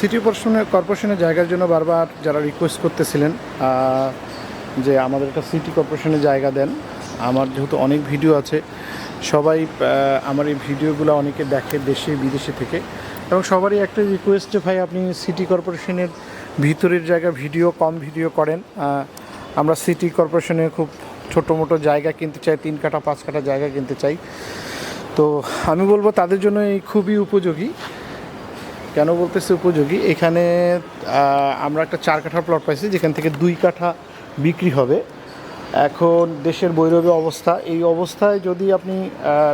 City কর্পোরেশনের কর্পোরেশনের জায়গার জন্য বারবার যারা রিকোয়েস্ট করতেছিলেন যে আমাদের একটা সিটি কর্পোরেশনের জায়গা দেন। আমার যেহেতু অনেক ভিডিও আছে, সবাই আমার এই ভিডিওগুলো অনেকে দেখে দেশে, বিদেশে থেকে। এবং সবারই একটা রিকোয়েস্ট যে, ভাই, আপনি সিটি কর্পোরেশনের ভিতরের জায়গা ভিডিও, কম ভিডিও করেন। আমরা সিটি কর্পোরেশনে খুব ছোটো মোটো জায়গা কিনতে চাই, তিন কাঠা, পাঁচ কাঠা জায়গা কিনতে চাই। তো আমি বলব তাদের জন্য এই খুবই উপযোগী। কেন বলতেছি উপযোগী? এখানে আমরা একটা চার কাঠা প্লট পাইছি, যেখান থেকে দুই কাঠা বিক্রি হবে। এখন দেশের বৈরবী অবস্থা, এই অবস্থায় যদি আপনি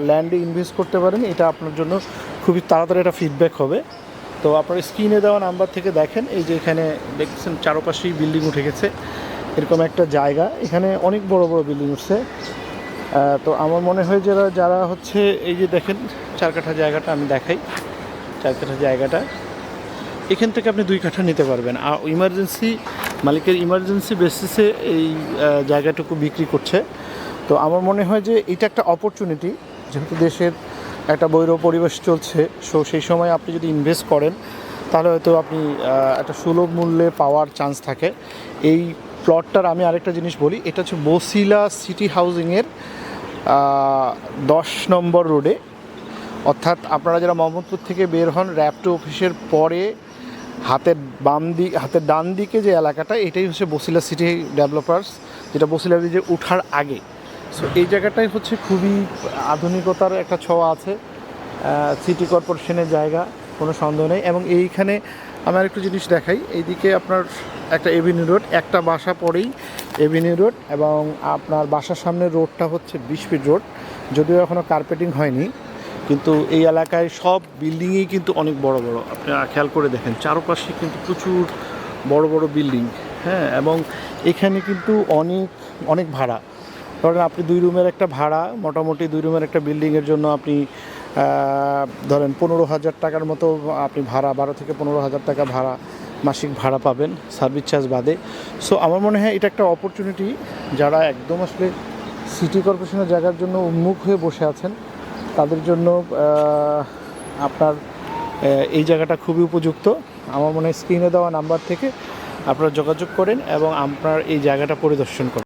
ল্যান্ডে ইনভেস্ট করতে পারেন, এটা আপনার জন্য খুবই তাড়াতাড়ি একটা ফিডব্যাক হবে। তো আপনার স্ক্রিনে দেওয়া নাম্বার থেকে দেখেন, এই যে এখানে দেখছেন চারপাশেই বিল্ডিং উঠে গেছে। এরকম একটা জায়গা, এখানে অনেক বড় বড় বিল্ডিং উঠছে। তো আমার মনে হয় যারা যারা হচ্ছে, এই যে দেখেন, চার কাঠা জায়গাটা আমি দেখাই। চার কাঠা জায়গাটা, এখান থেকে আপনি দুই কাঠা নিতে পারবেন। আর ইমার্জেন্সি মালিকের ইমার্জেন্সি বেসিসে এই জায়গাটুকু বিক্রি করছে। তো আমার মনে হয় যে এটা একটা অপরচুনিটি যেহেতু দেশের একটা বৈর পরিবেশ চলছে সো সেই সময় আপনি যদি ইনভেস্ট করেন, তাহলে হয়তো আপনি একটা সুলভ মূল্যে পাওয়ার চান্স থাকে। এই প্লটটার আমি আরেকটা জিনিস বলি, এটা হচ্ছে বসিলা সিটি হাউজিংয়ের দশ নম্বর রোডে অর্থাৎ আপনারা যারা মোহাম্মদপুর থেকে বের হন, র্যাপটো অফিসের পরে হাতের বাম দিক হাতের ডান দিকে যে এলাকাটা, এটাই হচ্ছে বসিলা সিটি ডেভেলপার্স যেটা বসিলা ব্রিজে উঠার আগে। সো এই জায়গাটাই হচ্ছে খুবই আধুনিকতার একটা ছোঁয়া আছে। সিটি কর্পোরেশনের জায়গা, কোনো সন্দেহ নেই। এবং এইখানে আমার একটু জিনিস দেখাই। এইদিকে আপনার একটা এভিনিউ রোড একটা বাসা পরেই এভিনিউ রোড এবং আপনার বাসার সামনের রোডটা হচ্ছে বিশ ফিট রোড যদিও এখনও কার্পেটিং হয়নি। কিন্তু এই এলাকায় সব বিল্ডিংই কিন্তু অনেক বড় বড়। আপনি খেয়াল করে দেখেন, চারপাশে কিন্তু প্রচুর বড় বড় বিল্ডিং হ্যাঁ? এবং এখানে কিন্তু অনেক অনেক ভাড়া। ধরেন আপনি দুই রুমের একটা ভাড়া, মোটামুটি দুই রুমের একটা বিল্ডিংয়ের জন্য আপনি ধরেন পনেরো হাজার টাকার মতো আপনি ভাড়া, বারো থেকে পনেরো হাজার টাকা ভাড়া, মাসিক ভাড়া পাবেন সার্ভিস চার্জ বাদে। সো আমার মনে হয় এটা একটা অপরচুনিটি যারা একদম আসলে সিটি কর্পোরেশনের জায়গার জন্য উন্মুখ হয়ে বসে আছেন। তাদের জন্য আপনার এই জায়গাটা খুবই উপযুক্ত। আমার মনে হয় স্ক্রিনে দেওয়া নাম্বার থেকে আপনারা যোগাযোগ করেন এবং আপনার এই জায়গাটা পরিদর্শন করেন।